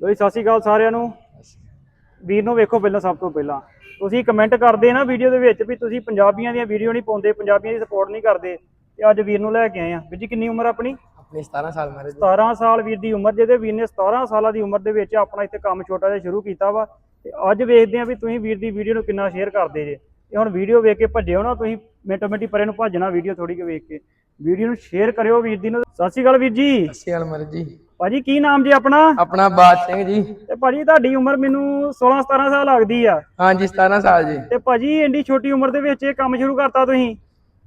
ਲੋ ਜੀ ਸਤਿ ਸ਼੍ਰੀ ਅਕਾਲ ਸਾਰਿਆਂ ਨੂੰ। ਵੀਰ ਨੂੰ ਵੇਖੋ ਪਹਿਲਾਂ ਸਭ ਤੋਂ ਪਹਿਲਾਂ। ਤੁਸੀਂ ਕਮੈਂਟ ਕਰਦੇ ਨਾ ਵੀਡੀਓ ਦੇ ਵਿੱਚ ਵੀ ਤੁਸੀਂ ਪੰਜਾਬੀਆਂ ਦੀਆਂ ਵੀਡੀਓ ਨਹੀਂ ਪਾਉਂਦੇ ਪੰਜਾਬੀਆਂ ਦੀ ਸਪੋਰਟ ਨਹੀਂ ਕਰਦੇ। ਤੇ ਅੱਜ ਵੀਰ ਨੂੰ ਲੈ ਕੇ ਆਏ ਆ ਵੀਰ ਜੀ ਕਿੰਨੀ ਉਮਰ ਆਪਣੀ? ਆਪਣੀ 17 ਸਾਲ ਮੈਰਿਜ 17 ਸਾਲ ਵੀਰ ਦੀ ਉਮਰ ਜਿਹਦੇ ਵੀਰ ਨੇ 17 ਸਾਲਾਂ ਦੀ ਉਮਰ ਦੇ ਵਿੱਚ ਆਪਣਾ ਇੱਥੇ ਕੰਮ ਛੋਟਾ ਜਿਹਾ ਸ਼ੁਰੂ ਕੀਤਾ ਵਾ। ਤੇ ਅੱਜ ਵੇਖਦੇ ਆ ਵੀ ਤੁਸੀਂ ਵੀਰ ਦੀ ਵੀਡੀਓ ਨੂੰ ਕਿੰਨਾ ਸ਼ੇਅਰ ਕਰਦੇ ਜੇ। ਤੇ ਹੁਣ ਵੀਡੀਓ ਵੇਖ ਕੇ ਭੱਜਿਓ ਨਾ ਤੁਸੀਂ ਮਿੰਟੋ ਮਿੰਟੀ ਪਰੇ ਨੂੰ ਭੱਜਣਾ ਵੀਡੀਓ ਥੋੜੀ ਕਿ ਵੇਖ ਕੇ। ਵੀਡੀਓ ਨੂੰ ਸ਼ੇਅਰ ਕਰਿਓ ਵੀਰ ਦੀ ਨੂੰ। ਸਤਿ ਸ਼੍ਰੀ ਅਕਾਲ ਵੀਰ ਜੀ। ਸਤਿ ਸ਼੍ਰੀ ਅਕਾਲ ਮੈਰਿਜ ਜੀ। ਭਾਜੀ ਕੀ ਨਾਮ ਜੀ ਆਪਣਾ? ਆਪਣਾ ਬਾਦ ਸਿੰਘ ਜੀ। ਤੇ ਭਾਜੀ ਤੁਹਾਡੀ ਉਮਰ ਮੈਨੂੰ 16 17 ਸਾਲ ਲੱਗਦੀ ਆ। ਹਾਂਜੀ 17 ਸਾਲ ਜੀ। ਤੇ ਭਾਜੀ ਇੰਨੀ ਛੋਟੀ ਉਮਰ ਦੇ ਵਿੱਚ ਇਹ ਕੰਮ ਸ਼ੁਰੂ ਕਰਤਾ ਤੁਸੀਂ?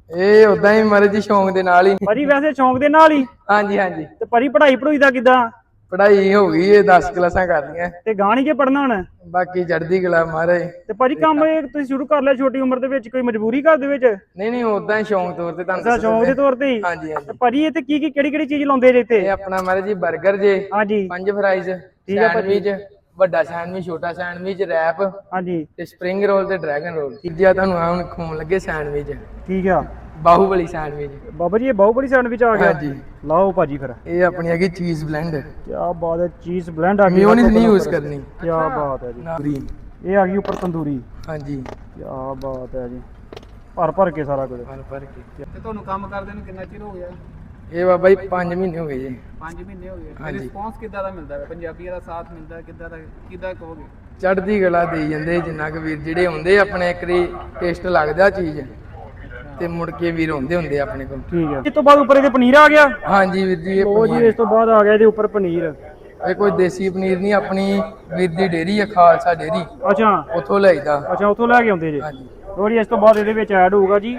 ਇਹ ਉਦਾਂ ਹੀ ਮੈਰਿਜ ਸ਼ੌਂਕ ਦੇ ਨਾਲ ਹੀ। ਭਾਜੀ ਵੈਸੇ ਸ਼ੌਂਕ ਦੇ ਨਾਲ ਹੀ? ਹਾਂਜੀ ਹਾਂਜੀ। ਤੇ ਭਾਜੀ ਪੜ੍ਹਾਈ ਪੜੂਈ ਦਾ ਕਿਦਾਂ? ਪੜ੍ਹਾਈ ਹੋ ਗਈ ਇਹ 10 ਕਲਾਸਾਂ ਕਰਦੀਆਂ ਤੇ ਗਾਣੀ ਕੇ ਪੜਨਾ ਹੁਣ। ਬਾਕੀ ਚੜ੍ਹਦੀ ਕਲਾ ਮਹਾਰਾਜ। ਤੇ ਭਾਜੀ ਕੰਮ ਇਹ ਤੁਸੀਂ ਸ਼ੁਰੂ ਕਰ ਲਿਆ ਛੋਟੀ ਉਮਰ ਦੇ ਵਿੱਚ ਕੋਈ ਮਜਬੂਰੀ ਘਰ ਦੇ ਵਿੱਚ? ਨਹੀਂ ਨਹੀਂ ਉਦਾਂ ਹੀ ਸ਼ੌਂਕ ਤੌਰ ਤੇ ਤੁਹਾਨੂੰ ਅੱਛਾ ਸ਼ੌਂਕ ਦੇ ਤੌਰ ਤੇ ਹੀ? ਹਾਂਜੀ ਹਾਂਜੀ। ਤੇ ਭਾਜੀ ਇਹ ਤੇ ਕੀ ਕੀ ਕਿਹੜੀ ਕਿਹੜੀ ਚੀਜ਼ ਲਾਉਂਦੇ ਜੇ ਇਹ ਇੱਥੇ ਆਪਣਾ ਮੈਰਿਜ ਜੀ 버ਗਰ ਜੇ ਹਾਂਜੀ। ਪੰਜ ਫਰਾਈਜ਼ ਠੀਕ ਆ ਭਾਜੀ। ਸੈਂਡਵਿਚ ਵੱਡਾ ਸੈਂਡਵਿਚ ਛੋਟਾ ਸੈਂਡਵਿਚ ਰੈਪ ਹਾਂਜੀ। ਤੇ ਸਪਰਿੰਗ ਰੋਲ ਤੇ ਡਰੈਗਨ ਰੋਲ। ਤੀਜਾ ਤੁਹਾਨੂੰ ਆ ਹੁਣ ਖੂਨ ਲੱਗੇ ਸੈਂਡਵਿਚ। ਠੀਕ ਆ। ਬਾਹੂਬਲੀ ਸੈਂਡਵਿਚ ਬਾਬਾ ਜੀ ਇਹ ਬਹੁਤ ਬੜੀ ਸੈਂਡਵਿਚ ਆ ਗਿਆ। ਹਾਂਜੀ। ਲਾਓ ਭਾਜੀ ਫਿਰ। ਇਹ ਆਪਣੀ ਹੈਗੀ ਚੀਜ਼ ਬਲੈਂਡ ਕੀ ਬਾਤ ਹੈ ਚੀਜ਼ ਬਲੈਂਡ ਆ ਗਈ। ਮਿਓਨੀਜ਼ ਨਹੀਂ ਯੂਜ਼ ਕਰਨੀ। ਕੀ ਬਾਤ ਹੈ ਜੀ। ਗ੍ਰੀਨ ਇਹ ਆ ਗਈ ਉੱਪਰ ਤੰਦੂਰੀ। ਹਾਂਜੀ। ਕੀ ਬਾਤ ਹੈ ਜੀ। ਭਰ ਭਰ ਕੇ ਸਾਰਾ ਕੁਝ। ਫਲ ਫਰ ਕੇ। ਤੇ ਤੁਹਾਨੂੰ ਕੰਮ ਕਰਦੇ ਨੂੰ ਕਿੰਨਾ ਚਿਰ ਹੋ ਗਿਆ? ਇਹ ਬਾਬਾ ਜੀ 5 ਮਹੀਨੇ ਹੋ ਗਏ ਜੀ। 5 ਮਹੀਨੇ ਹੋ ਗਏ। ਰਿਸਪੌਂਸ ਕਿੱਦਾਂ ਦਾ ਮਿਲਦਾ ਹੈ ਪੰਜਾਬੀਆਂ ਦਾ ਸਾਥ ਮਿਲਦਾ ਕਿੱਦਾਂ ਦਾ ਕਿੱਦਾਂ ਕਹੋਗੇ? ਚੜ੍ਹਦੀ ਗਲਾ ਦੇਈ ਜਾਂਦੇ ਜਿੰਨਾ ਕੁ ਵੀਰ ਜਿਹੜੇ ਆਉਂਦੇ ਆਪਣੇ ਇੱਕ ਰੀ ਟੇਸਟ ਲੱਗਦਾ ਚੀਜ਼। ਤੇ ਮੁੜ ਕੇ ਵੀਰ ਆਉਂਦੇ ਹੁੰਦੇ ਆਪਣੇ ਕੋਲ। ਠੀਕ ਹੈ। ਇਸ ਤੋਂ ਬਾਅਦ ਉੱਪਰ ਇਹਦੇ ਪਨੀਰ ਆ ਗਿਆ? ਹਾਂਜੀ ਵੀਰ ਜੀ ਇਹ ਲੋ ਜੀ ਇਸ ਤੋਂ ਬਾਅਦ ਆ ਗਿਆ ਇਹਦੇ ਉੱਪਰ ਪਨੀਰ। ਇਹ ਕੋਈ ਦੇਸੀ ਪਨੀਰ ਨਹੀਂ ਆਪਣੀ ਵੀਰ ਦੀ ਡੇਰੀ ਆ ਖਾਲਸਾ ਡੇਰੀ। ਅੱਛਾ। ਉੱਥੋਂ ਲਈਦਾ। ਅੱਛਾ ਉੱਥੋਂ ਲੈ ਕੇ ਆਉਂਦੇ ਜੇ। ਹਾਂਜੀ। ਲੋ ਜੀ ਇਸ ਤੋਂ ਬਾਅਦ ਇਹਦੇ ਵਿੱਚ ਐਡ ਹੋਊਗਾ ਜੀ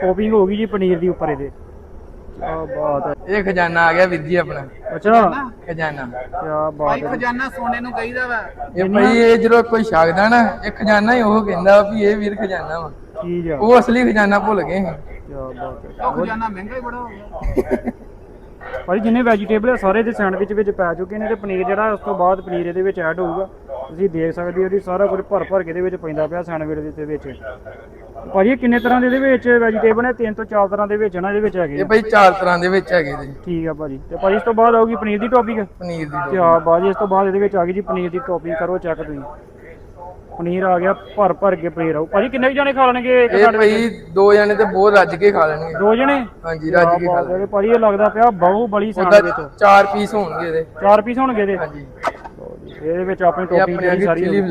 ਟੋਪਿੰਗ ਹੋਊਗੀ ਜੀ ਪਨੀਰ ਦੀ ਉੱਪਰ ਇਹਦੇ। ਕੀ ਬਾਤ ਹੈ। ਇਹ ਖਜ਼ਾਨਾ ਆ ਗਿਆ ਵੀਰ ਜੀ ਆਪਣਾ। ਅੱਛਾ। ਖਜ਼ਾਨਾ। ਕੀ ਬਾਤ ਹੈ ਖਜ਼ਾਨਾ ਸੋਨੇ ਨੂੰ ਕਹੀਦਾ ਵਾ। ਇਹ ਭਾਈ ਇਹ ਜਦੋਂ ਕੋਈ ਛਕਦਾ ਨਾ ਇਹ ਖਜ਼ਾਨਾ ਹੀ ਉਹ ਕਹਿੰਦਾ ਵੀ ਇਹ ਵੀਰ ਖਜ਼ਾਨਾ ਵਾ। ਉਹ ਅਸਲੀ ਖਜ਼ਾਨਾ ਭੁੱਲ ਗਏ। ਕੀ ਬਾਤ ਹੈ। ਉਹ ਖਜ਼ਾਨਾ ਮਹਿੰਗਾ ਹੀ ਬੜਾ ਹੋ ਗਿਆ ਭਾਈ ਜਿੰਨੇ ਵੈਜੀਟੇਬਲ ਆ ਸਾਰੇ ਦੇ ਸੈਂਡਵਿਚ ਵਿੱਚ ਪੈ ਚੁੱਕੇ ਨੇ ਤੇ ਪਨੀਰ ਜਿਹੜਾ ਉਸ ਤੋਂ ਬਾਅਦ ਪਨੀਰ ਇਹਦੇ ਵਿੱਚ ਐਡ ਹੋਊਗਾ। ਤੁਸੀਂ ਦੇਖ ਸਕਦੇ ਹੋ ਜੀ ਸਾਰਾ ਕੁਝ ਭਰ ਭਰ ਕੇ ਇਹਦੇ ਵਿੱਚ ਪੈਂਦਾ ਪਿਆ ਸੈਂਡਵਿਚ ਦੇ ਵਿੱਚ। ਭਾਜੀ ਇਹ ਕਿੰਨੇ ਤਰ੍ਹਾਂ ਦੇ ਇਹਦੇ ਵਿੱਚ ਵੈਜੀਟੇਬਲ ਨੇ? ਤਿੰਨ ਤੋਂ ਚਾਰ ਤਰ੍ਹਾਂ ਦੇ ਵਿੱਚ ਨਾ ਇਹਦੇ ਵਿੱਚ ਹੈਗੇ ਇਹ। ਭਾਈ ਚਾਰ ਤਰ੍ਹਾਂ ਦੇ ਵਿੱਚ ਹੈਗੇ ਜੀ। ਠੀਕ ਆ ਭਾਜੀ। ਤੇ ਭਾਜੀ ਇਸ ਤੋਂ ਬਾਅਦ ਆਊਗੀ ਪਨੀਰ ਦੀ ਟੌਪਿੰਗ ਪਨੀਰ ਦੀ ਤੇ ਆ ਬਾਜੀ ਇਸ ਤੋਂ ਬਾਅਦ ਇਹਦੇ ਵਿੱਚ ਆ ਗਈ ਜੀ ਪਨੀਰ ਦੀ ਟੌਪਿੰਗ ਕਰੋ ਚੈੱਕ ਤੁਸੀਂ। ਪਨੀਰ ਆ ਗਿਆ ਭਰ ਭਰ ਕੇ ਪਨੀਰ ਆਊ ਭਾਜੀ ਕਿੰਨੇ ਜਾਣੇ ਖਾ ਲੈਣਗੇ? ਇੱਕ ਇਹ ਸਾਡੇ ਭਾਈ ਦੋ ਜਣੇ ਤੇ ਬਹੁਤ ਰੱਜ ਕੇ ਖਾ ਲੈਣਗੇ। ਦੋ ਜਣੇ? ਹਾਂਜੀ ਰੱਜ ਕੇ ਖਾ ਲੈਣਗੇ। ਭਾਜੀ ਇਹ ਲੱਗਦਾ ਪਿਆ ਬਹੁ ਬੜੀ ਉਹਦਾ ਸੈਂਡਵਿਚ ਚਾਰ ਪੀਸ ਹੋਣਗੇ ਇਹਦੇ। ਚਾਰ ਪੀਸ ਹੋਣਗੇ ਇਹਦੇ? ਹਾਂਜੀ। ਲਓ ਜੀ, ਇਹਦੇ ਵਿੱਚ ਆਪਣੀ ਇਹ ਟੋਪਿੰਗ ਆਪਣੇ ਜਿਹੜੀ ਸਾਰੀ ਚਿਲੀ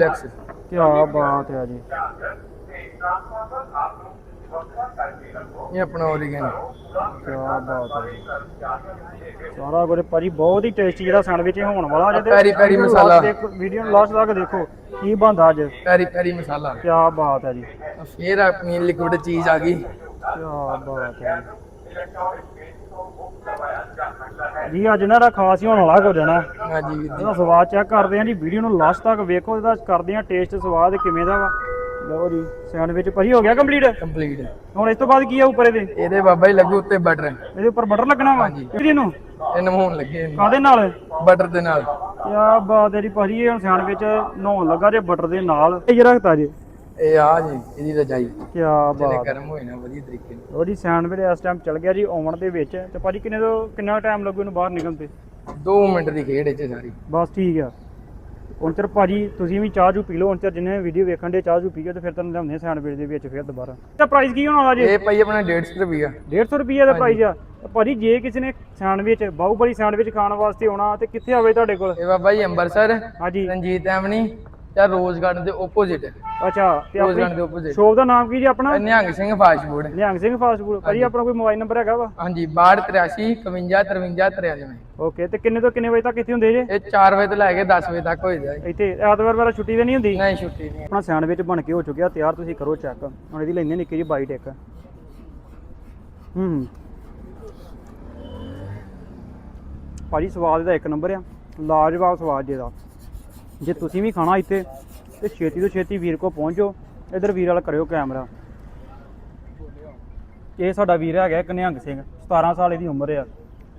ਕੀ ਬਾਤ ਹੈ ਜੀ। ਇਹ ਆਪਣਾ ਓਰੀਗਨ ਕੀ ਬਾਤ ਹੈ। ਜੀ ਸਾਰਾ ਕੁਝ ਭਾਜੀ ਬਹੁਤ ਹੀ ਟੇਸਟੀ ਜਿਹੜਾ ਸੈਂਡਵਿਚ ਹੋਣ ਵਾਲਾ ਜਿਹਦੇ ਪੈਰੀ ਪੈਰੀ ਮਸਾਲਾ। ਵੀਡੀਓ ਨੂੰ ਲਾਸਟ ਤੱਕ ਦੇਖੋ ਕੀ ਬਣਦਾ ਅੱਜ। ਪੈਰੀ ਪੈਰੀ ਮਸਾਲਾ। ਬਾਤ ਹੈ ਜੀ। ਫੇਰ ਆਪਣੀ ਲਿਕਵਿਡ ਚੀਜ਼ ਆ ਗਈ। ਕੀ ਬਾਤ ਹੈ ਜੀ। ਜੀ ਅੱਜ ਇਹਨਾਂ ਦਾ ਖਾਸ ਹੀ ਹੋਣ ਵਾਲਾ ਕੁਝ ਨਾ। ਹਾਂਜੀ ਜੀ। ਇਹਦਾ ਸਵਾਦ ਚੈੱਕ ਕਰਦੇ ਆਂ ਜੀ ਵੀਡੀਓ ਨੂੰ ਲਾਸਟ ਤੱਕ ਵੇਖੋ ਇਹਦਾ ਕਰਦੇ ਆਂ ਟੇਸਟ ਸਵਾਦ ਕਿਵੇਂ ਦਾ ਵਾ। ਲਓ ਜੀ ਸੈਂਡਵਿਚ ਭਾਜੀ ਹੋ ਗਿਆ ਕੰਪਲੀਟ ਕੰਪਲੀਟ ਹੁਣ ਇਸ ਤੋਂ ਬਾਅਦ ਕੀ ਆ ਉੱਪਰ ਇਹਦੇ? ਇਹਦੇ ਬਾਬਾ ਹੀ ਲੱਗੂ ਉੱਤੇ ਬਟਰ ਇਹਦੇ ਉੱਪਰ ਬਟਰ ਲੱਗਣਾ ਵਾ? ਹਾਂਜੀ। ਕਿਹਦੀ ਨੂੰ? ਇਹ ਨਮਾਉਣ ਲੱਗੇ ਇਹਨੂੰ ਕਾਦੇ ਨਾਲ? ਬਟਰ ਦੇ ਨਾਲ। ਕਿਆ ਬਾਤ ਹੈ ਜੀ ਭਾਜੀ ਇਹ ਹੁਣ ਸੈਂਡਵਿਚ ਨਹਾਉਣ ਲੱਗਾ ਜੇ ਬਟਰ ਦੇ ਨਾਲ। ਇਹ ਰੱਖਤਾ ਜੀ? ਇਹ ਆ ਜੀ ਇਹਦੀ ਰਜਾਈ। ਕਿਆ ਜਿਹਨੇ ਬਾਤ। ਗਰਮ ਹੋਏ ਨਾ ਵਧੀਆ ਤਰੀਕੇ ਨਾਲ। ਉਹ ਜੀ ਸੈਂਡਵਿਚ ਇਸ ਟਾਈਮ ਚੱਲ ਗਿਆ ਜੀ ਓਵਨ ਦੇ ਵਿੱਚ। ਤੇ ਭਾਜੀ ਕਿੰਨੇ ਤੋਂ ਕਿੰਨਾ ਟਾਈਮ ਲੱਗੂ ਇਹਨੂੰ ਬਾਹਰ ਨਿਕਲਣ ਤੇ? 2 ਮਿੰਟ ਦੀ ਖੇਡ ਇੱਥੇ ਸਾਰੀ। ਬਸ ਠੀਕ ਆ। ਹੁਣ ਚਿਰ ਭਾਜੀ ਤੁਸੀਂ ਵੀ ਚਾਹ ਜੂ ਪੀ ਲਓ ਹੁਣ ਚਿਰ ਜਿੰਨੇ ਵੀਡੀਓ ਵੇਖਣ ਦੇ ਚਾਹ ਜੂ ਪੀ ਕੇ ਤੇ ਫਿਰ ਤੁਹਾਨੂੰ ਲਿਆਉਂਦੇ ਸੈਂਡਵਿਚ ਦੇ ਵਿੱਚ ਫਿਰ ਦੁਬਾਰਾ। ਤੇ ਪ੍ਰਾਈਸ ਕੀ ਹੋਣਾ ਜੀ? ਇਹ ਭਾਈ ਆਪਣਾ 150 ਰੁਪਿਆ 150 ਰੁਪਏ ਦਾ ਪ੍ਰਾਈਸ ਆ। ਭਾਜੀ ਜੇ ਕਿਸੇ ਨੇ ਸੈਂਡਵਿਚ ਬਾਹੂਬਲੀ ਸੈਂਡਵਿਚ ਖਾਣ ਵਾਸਤੇ ਆਉਣਾ ਤੇ ਕਿੱਥੇ ਆਵੇ ਤੁਹਾਡੇ ਕੋਲ? ਇਹ ਬਾਬਾ ਜੀ ਅੰਮ੍ਰਿਤਸਰ ਹਾਂਜੀ। ਰਣਜੀਤ ਐਵਨੀ ਜਾਂ ਰੋਜ਼ ਗਾਰਡਨ ਦੇ ਆਪੋਜ਼ਿਟ ਅੱਛਾ ਤੇ ਰੋਜ਼ ਗਾਰਡਨ ਦੇ ਆਪੋਜ਼ਿਟ ਸ਼ੋਪ ਦਾ ਨਾਮ ਕੀ ਜੀ ਆਪਣਾ? Nihang Singh fast food Nihang Singh fast food. ਭਾਜੀ ਆਪਣਾ ਕੋਈ ਮੋਬਾਈਲ ਨੰਬਰ ਹੈਗਾ ਵਾ? ਹਾਂਜੀ 6283 51 53 93 ਓਕੇ ਤੇ ਕਿੰਨੇ ਤੋਂ ਕਿੰਨੇ ਵਜੇ ਤੱਕ ਇੱਥੇ ਹੁੰਦੇ ਜੇ? ਇਹ 4 ਵਜੇ ਤੋਂ ਲੈ ਕੇ 10 ਵਜੇ ਤੱਕ ਹੋ ਜਾਏ ਇੱਥੇ ਐਤਵਾਰ ਵਾਰ ਛੁੱਟੀ ਤੇ ਨਹੀਂ ਹੁੰਦੀ? ਨਹੀਂ ਛੁੱਟੀ ਨਹੀਂ। ਆਪਣਾ ਸੈਂਡਵਿਚ ਬਣ ਕੇ ਹੋ ਚੁੱਕਿਆ ਤਿਆਰ ਤੁਸੀਂ ਕਰੋ ਚੈੱਕ ਹੁਣ ਇਹਦੀ ਲੈਣੇ ਨਿੱਕੀ ਜੀ ਬਾਈਟ ਇੱਕ। ਹੂੰ। ਭਾਜੀ ਸਵਾਦ ਇਹਦਾ ਇੱਕ ਨੰਬਰ ਆ। ਲਾਜਵਾਬ ਸਵਾਦ ਜੇ ਦਾ ਜੇ ਤੁਸੀਂ ਵੀ ਖਾਣਾ ਇੱਥੇ, ਤੇ ਛੇਤੀ ਤੋਂ ਛੇਤੀ ਵੀਰ ਕੋ ਪਹੁੰਚੋ, ਇਧਰ ਵੀਰ ਵਾਲਾ ਕਰਿਓ ਕੈਮਰਾ। ਇਹ ਸਾਡਾ ਵੀਰ ਹੈਗਾ ਕਨਿਹੰਗ ਸਿੰਘ 17 ਸਾਲ ਇਹਦੀ ਉਮਰ ਆ।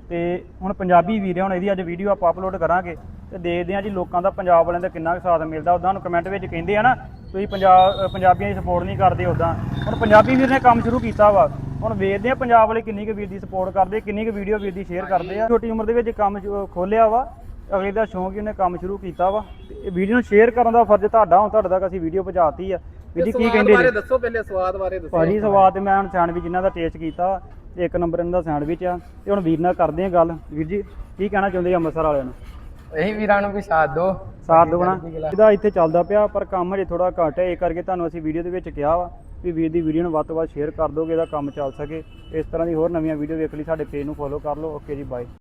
ਤੇ ਹੁਣ ਪੰਜਾਬੀ ਵੀਰ ਆ, ਹੁਣ ਇਹਦੀ ਅੱਜ ਵੀਡੀਓ ਆਪਾਂ ਅਪਲੋਡ ਕਰਾਂਗੇ। ਤੇ ਦੇਖਦੇ ਆ ਜੀ ਲੋਕਾਂ ਦਾ ਪੰਜਾਬ ਵਾਲਿਆਂ ਦਾ ਕਿੰਨਾ ਕੁ ਸਾਥ ਮਿਲਦਾ। ਉਦਾਂ ਨੂੰ ਕਮੈਂਟ ਵਿੱਚ ਕਹਿੰਦੇ ਆ ਨਾ, ਤੁਸੀਂ ਪੰਜਾਬ ਪੰਜਾਬੀਆਂ ਦੀ ਸਪੋਰਟ ਨਹੀਂ ਕਰਦੇ ਉਦਾਂ ਹੁਣ ਪੰਜਾਬੀ ਵੀਰ ਨੇ ਕੰਮ ਸ਼ੁਰੂ ਕੀਤਾ ਵਾ। ਹੁਣ ਵੇਖਦੇ ਆ ਪੰਜਾਬ ਵਾਲੇ ਕਿੰਨੀ ਕੁ ਵੀਰ ਦੀ ਸਪੋਰਟ ਕਰਦੇ, ਕਿੰਨੀ ਕੁ ਵੀਡੀਓ ਵੀਰ ਦੀ ਸ਼ੇਅਰ ਕਰਦੇ ਆ। ਛੋਟੀ ਉਮਰ ਦੇ ਵਿੱਚ ਕੰਮ ਖੋਲਿਆ ਵਾ। ਅਗਲੇ ਦਾ ਸ਼ੌਂਕ ਹੀ ਉਹਨੇ ਕੰਮ ਸ਼ੁਰੂ ਕੀਤਾ ਵਾ। ਇਹ ਵੀਡੀਓ ਨੂੰ ਸ਼ੇਅਰ ਕਰਨ ਦਾ ਫਰਜ਼ ਤੁਹਾਡਾ ਹੁਣ ਤੁਹਾਡੇ ਤੱਕ ਅਸੀਂ ਵੀਡੀਓ ਪਹੁੰਚਾਤੀ ਆ। ਵੀਰ ਜੀ ਕੀ ਕਹਿੰਦੇ ਬਾਰੇ ਜੀ ਦੱਸੋ ਪਹਿਲੇ ਸਵਾਦ ਬਾਰੇ ਦੱਸੋ ਭਾਜੀ ਸਵਾਦ ਤੇ ਮੈਂ ਹੁਣ ਸੈਂਡਵਿਚ ਇਹਨਾਂ ਦਾ ਟੇਸਟ ਕੀਤਾ ਤੇ ਇੱਕ ਨੰਬਰ ਇਹਨਾਂ ਦਾ ਸੈਂਡਵਿਚ ਆ ਤੇ ਹੁਣ ਵੀਰ ਨਾਲ ਕਰਦੇ ਆ ਗੱਲ। ਵੀਰ ਜੀ ਕੀ ਕਹਿਣਾ ਚਾਹੁੰਦੇ ਆ ਅੰਮ੍ਰਿਤਸਰ ਵਾਲਿਆਂ ਨੂੰ? ਇਹੀ ਵੀਰਾਂ ਨੂੰ ਵੀ ਸਾਥ ਦਿਓ। ਸਾਥ ਦੇਣਾ ਇਹਦਾ ਇੱਥੇ ਚੱਲਦਾ ਪਿਆ ਪਰ ਕੰਮ ਹਜੇ ਥੋੜਾ ਘੱਟ ਹੈ ਇਹ ਕਰਕੇ ਤੁਹਾਨੂੰ ਅਸੀਂ ਵੀਡੀਓ ਦੇ ਵਿੱਚ ਕਿਹਾ ਵਾ ਵੀ ਵੀਰ ਦੀ ਵੀਡੀਓ ਨੂੰ ਵੱਧ ਤੋਂ ਵੱਧ ਸ਼ੇਅਰ ਕਰ ਦੋਗੇ ਇਹਦਾ ਕੰਮ ਚੱਲ ਸਕੇ। ਇਸ ਤਰ੍ਹਾਂ ਦੀ ਹੋਰ ਨਵੀਆਂ ਵੀਡੀਓ ਵੇਖ ਲਈ ਸਾਡੇ ਪੇਜ ਨੂੰ ਫੋਲੋ ਕਰ ਲਓ। ਓਕੇ ਜੀ ਬਾਏ